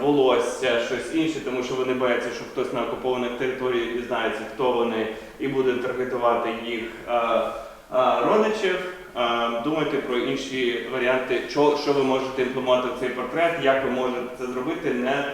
волосся, щось інше, тому що вони бояться, що хтось на окупованих територіях дізнається, хто вони, і буде таргетувати їх родичів. Думайте про інші варіанти, що, ви можете імплементувати в цей портрет, як ви можете це зробити, не,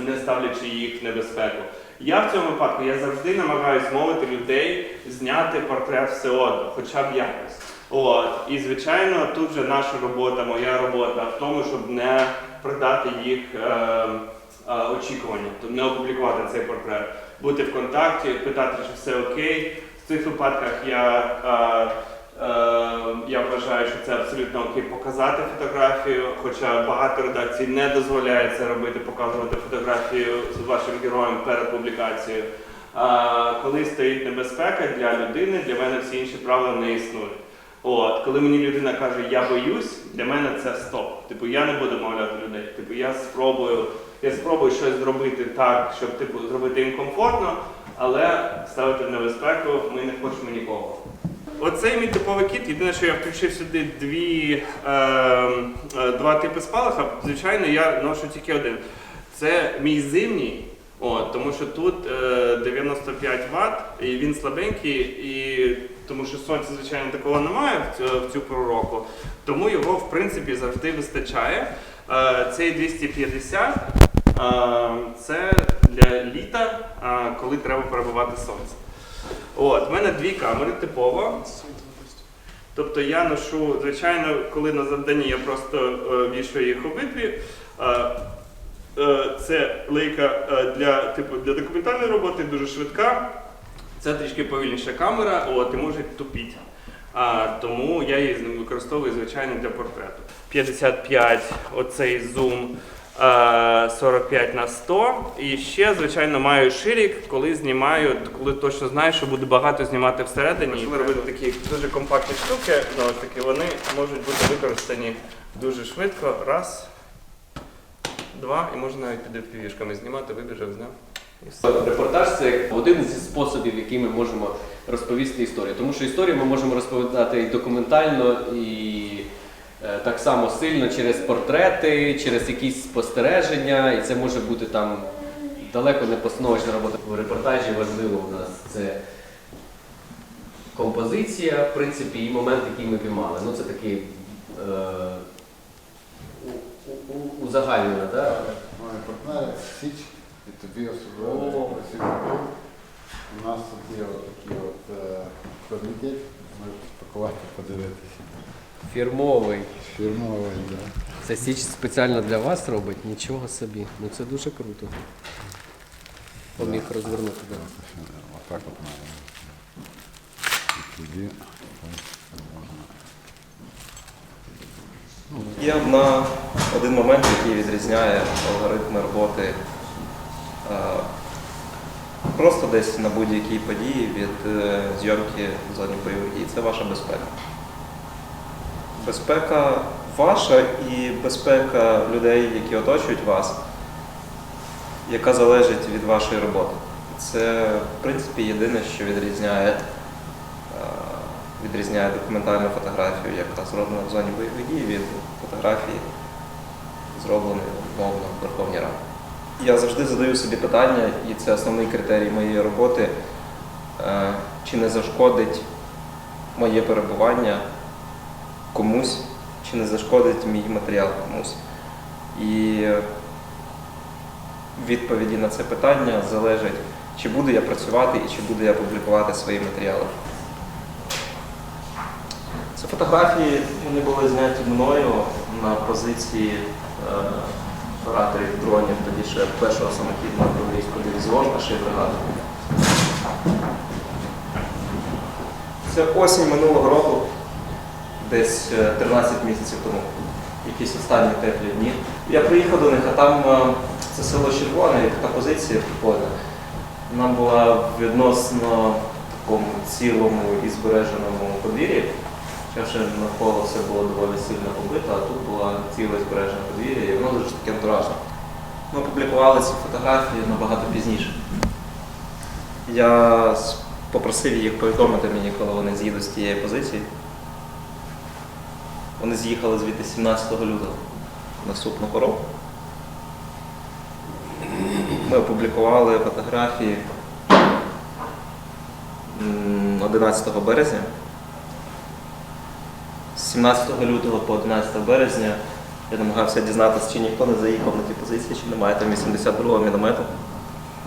не ставлячи їх в небезпеку. Я в цьому випадку я завжди намагаюся змовити людей зняти портрет все одно, хоча б якось. От. І звичайно, тут же наша робота, моя робота в тому, щоб не продати їх е, е, очікування, тобто не опублікувати цей портрет, бути в контакті, питати, чи все окей. В цих випадках я, е, е, я вважаю, що це абсолютно окей показати фотографію, хоча багато редакцій не дозволяє це робити, показувати фотографію з вашим героєм перед публікацією. А, коли стоїть небезпека для людини, для мене всі інші правила не існують. От, коли мені людина каже, я боюсь, для мене це стоп. Типу, я не буду мовляти людей. Типу, я спробую, я спробую щось зробити так, щоб типу, зробити їм комфортно, але ставити в небезпеку ми не хочемо нікого. Оцей мій типовий кіт. Єдине, що я включив сюди дві, е, е, два типи спалаха. Звичайно, я ношу тільки один. Це мій зимній, от, тому що тут е, 95 Вт, і він слабенький, і тому що сонця, звичайно, такого немає в цю, в цю пору року. Тому його, в принципі, завжди вистачає. Е, цей 250 е, це для літа, е, коли треба перебувати сонце. От, в мене дві камери типово. Тобто я ношу, звичайно, коли на завданні я просто е, вішаю їх обидві. Е, е, це лейка е, для, типу, для документальної роботи дуже швидка. Це трішки повільніша камера, от, і може тупіть. А, тому я її використовую, звичайно, для портрету. 55, оцей зум. е, 45 на 100. І ще, звичайно, маю ширік, коли знімаю, коли точно знаю, що буду багато знімати всередині. Почали робити такі дуже компактні штуки, ж таки, вони можуть бути використані дуже швидко. Раз, два, і можна навіть під півішками знімати, вибіжав, зняв. Репортаж це один зі способів, який ми можемо розповісти історію. Тому що історію ми можемо розповідати і документально, і е, так само сильно через портрети, через якісь спостереження, і це може бути там далеко не постановочна робота. В репортажі важливо у нас це композиція, в принципі, і момент, який ми піймали. Ну це такий е, у- у- у- так? Мої партнери, Січ, і тобі особливо спасибо. У нас тут є такий от е, хронитель, можете спакувати, подивитися. Фірмовий. Фірмовий, да. Це Січ спеціально для вас робить? Нічого собі. Ну це дуже круто. Поміг розвернути. Да. Отак от має. І тоді ось на один момент, який відрізняє алгоритми роботи е, просто десь на будь-якій події від е, зйомки зоні бойових дій. Це ваша безпека. Безпека ваша і безпека людей, які оточують вас, яка залежить від вашої роботи. Це, в принципі, єдине, що відрізняє е, відрізняє документальну фотографію, яка зроблена в зоні бойових дій, від фотографії, зробленої умовно в Верховній Раді. Я завжди задаю собі питання, і це основний критерій моєї роботи, е, чи не зашкодить моє перебування комусь, чи не зашкодить мій матеріал комусь. І відповіді на це питання залежить, чи буду я працювати і чи буду я публікувати свої матеріали. Це фотографії вони були зняті мною на позиції е, операторів дронів, тоді ще першого самохідного артилерійського дивізіону нашої бригади. Це осінь минулого року, десь е, 13 місяців тому, якісь останні теплі дні. Я приїхав до них, а там е, це село Червоне, така позиція прикольна. Вона була відносно такому цілому і збереженому подвір'ї. Хоча ще навколо все було доволі сильно побито, а тут була ціле збережене подвір'я, і воно дуже таке антуражне. Ми опублікували ці фотографії набагато пізніше. Я попросив їх повідомити мені, коли вони з'їдуть з тієї позиції. Вони з'їхали звідти 17 лютого наступного року. Ми опублікували фотографії 11 березня. З 17 лютого по 11 березня я намагався дізнатися, чи ніхто не заїхав на ті позиції, чи немає там 82-го міномету.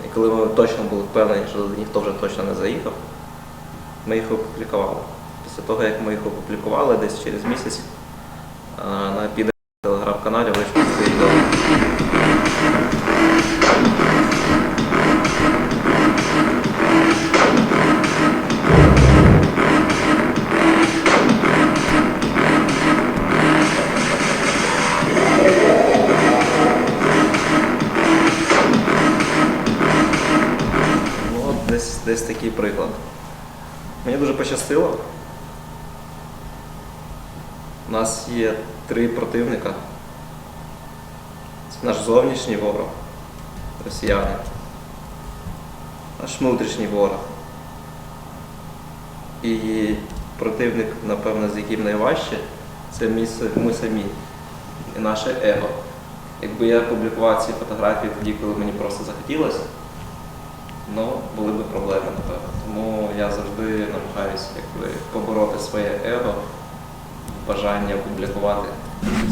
І коли ми точно були впевнені, що ніхто вже точно не заїхав, ми їх опублікували. Після того, як ми їх опублікували, десь через місяць на піде телеграм-каналі вийшло відео. Десь, такий приклад. Мені дуже пощастило. У нас є три противника. Це наш зовнішній ворог, росіяни, наш внутрішній ворог. І противник, напевно, з яким найважче, це ми самі і наше его. Якби я публікував ці фотографії тоді, коли мені просто захотілося, ну, були б проблеми, напевно. Тому я завжди намагаюся якби, побороти своє его, бажання опублікувати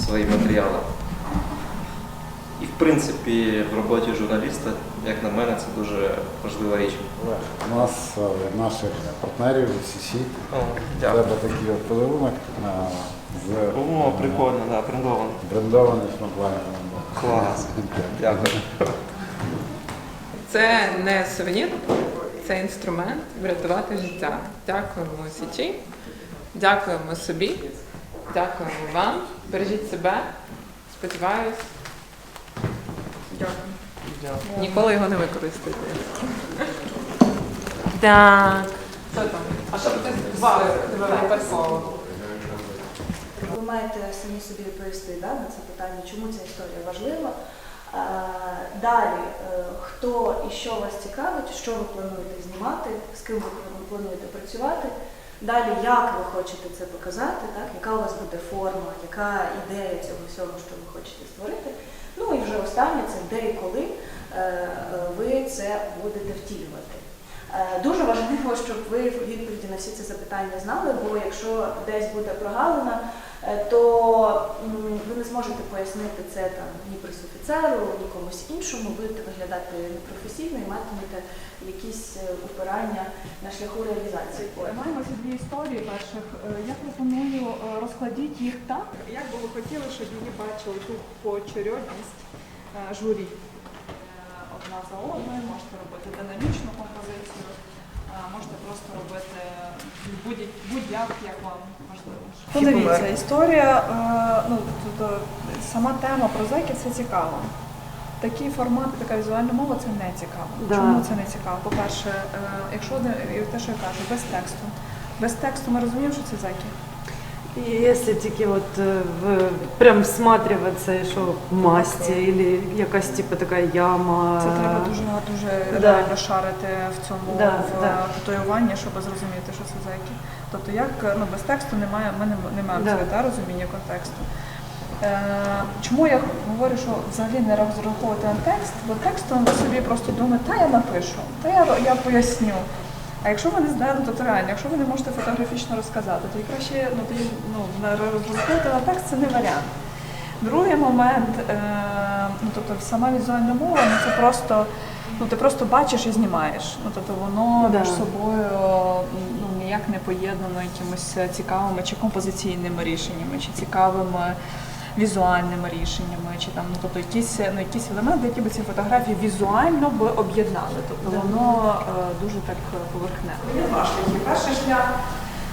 свої матеріали. І в принципі в роботі журналіста, як на мене, це дуже важлива річ. У нас е, наших партнерів О, треба такий от подарунок е, з О, прикольно, да, брендовано. брендований фронтлайном. Клас. Дякую. Це не сувенір, це інструмент врятувати життя. Дякуємо Січі, дякуємо собі, дякуємо вам. Бережіть себе. Сподіваюсь. Дякую. Ніколи його не використайте. Так. Що там? А що ти два випадково? Ви маєте самі собі відповісти да, на це питання, чому ця історія важлива. Е, Далі, е, хто і що вас цікавить, що ви плануєте знімати, з ким ви плануєте працювати. Далі, як ви хочете це показати, так, яка у вас буде форма, яка ідея цього всього, що ви хочете створити. Ну і вже останнє це де і коли е, ви це будете втілювати. Е, Дуже важливо, щоб ви відповіді на всі ці запитання знали, бо якщо десь буде прогалина, е, то ви не зможете пояснити це там ні пресофіцеру, ні комусь іншому, будете виглядати непрофесійно і матимете якісь е, упирання на шляху реалізації. Маємо ці дві історії перших. Я пропоную розкладіть їх так, як би ви хотіли, щоб її бачили ту поочередність журі. Одна за одною, можете робити динамічну композицію, е, можете просто робити будь- будь-як, як вам можливо. Подивіться, історія, е, ну, тобто, сама тема про зеків це цікаво. Такий формат, така візуальна мова це не цікаво. Чому це не цікаво? По-перше, е, якщо один- і те, що я кажу, без тексту. Без тексту ми розуміємо, що це зеки. И Если тільки от е, в прям всматриватися, що масті, или якась типу така яма. Це треба дуже дуже Да. реально шарити в цьому Да, в да. татуюванні, щоб зрозуміти, що це зеки. Тобто, як ну без тексту немає, ми не, не маємо Да. та, розуміння контексту. Е, чому я говорю, що взагалі не розраховувати на текст, бо текстом ви собі просто думаєте, та я напишу, та я, я поясню. А якщо ви не знаєте, то реально, якщо ви не можете фотографічно розказати, то і краще ну, тоді, ну, розраховувати на текст це не варіант. Другий момент, е, ну, тобто сама візуальна мова, ну, це просто, ну, ти просто бачиш і знімаєш. Ну, тобто воно Да. між собою ну, ніяк не поєднано якимось цікавими чи композиційними рішеннями, чи цікавими візуальними рішеннями, чи там, ну, тобто якісь, ну, якісь елементи, які б ці фотографії візуально би об'єднали. Тобто воно е, дуже так поверхнево. Є два шляхи. Перший шлях,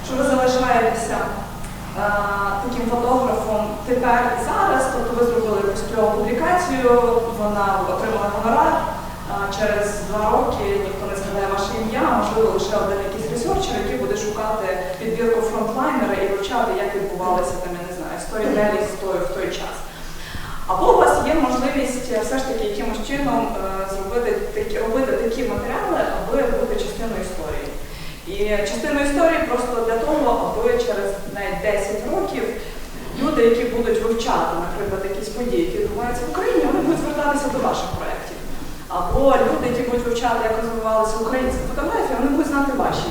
що ви залишаєтеся е, таким фотографом тепер і зараз, тобто ви зробили якусь публікацію, вона отримала гонорар. е, Через два роки ніхто не згадає ваше ім'я, можливо лише один якийсь ресерчер, який буде шукати підбірку фронтлайнера і вивчати, як відбувалися там, я не знаю, сторітелі з тою в той час. Або у вас є можливість е, все ж таки якимось чином е, зробити такі, робити такі матеріали, аби бути частиною історії. І частиною історії просто для того, аби через навіть 10 років люди які будуть вивчати, наприклад, якісь події, які відбуваються в Україні, вони будуть звертатися до ваших проєктів. Або люди, які будуть вивчати, як розвивалися українські фотографії, вони будуть знати ваші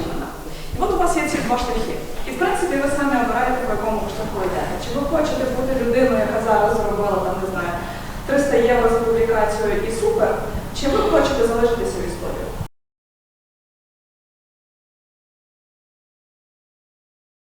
ці два шляхи. І в принципі ви самі обираєте, по якому шляху йдете. Чи ви хочете бути людиною, яка зараз зробила там, не знаю, 300 євро за публікацію і супер, чи ви хочете залишитися в історії?